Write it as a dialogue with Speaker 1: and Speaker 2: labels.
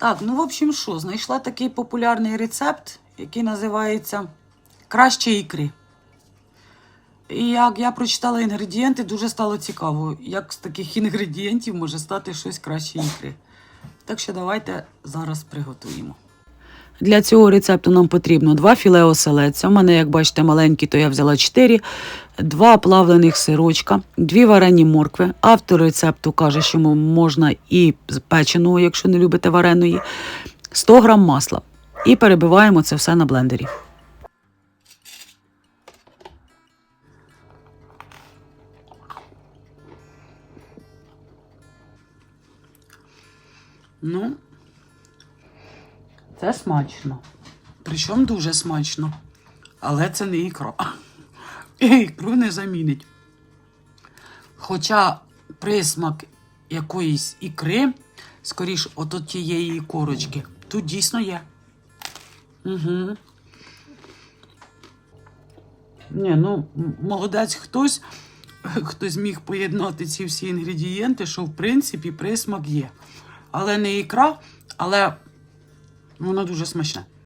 Speaker 1: Так, ну, в общем, що, знайшла такий популярний рецепт, який називається Краще ікри. І як я прочитала інгредієнти, дуже стало цікаво, як з таких інгредієнтів може стати щось краще ікри. Так що давайте зараз приготуємо. Для цього рецепту нам потрібно два філе оселедця. У мене, як бачите, маленькі, то я взяла 4, два плавлених сирочка, дві варені моркви. Автор рецепту каже, що можна і печеного, якщо не любите вареної, 100 грам масла. І перебиваємо це все на блендері. Ну, це смачно. Причому дуже смачно. Але це не ікра. Ікру не замінить. Хоча присмак якоїсь ікри, скоріш, от тієї корочки, тут дійсно є. Угу. Ні, ну, молодець хтось, хто зміг поєднати ці всі інгредієнти, що в принципі присмак є. Але не ікра, але воно дуже смачне.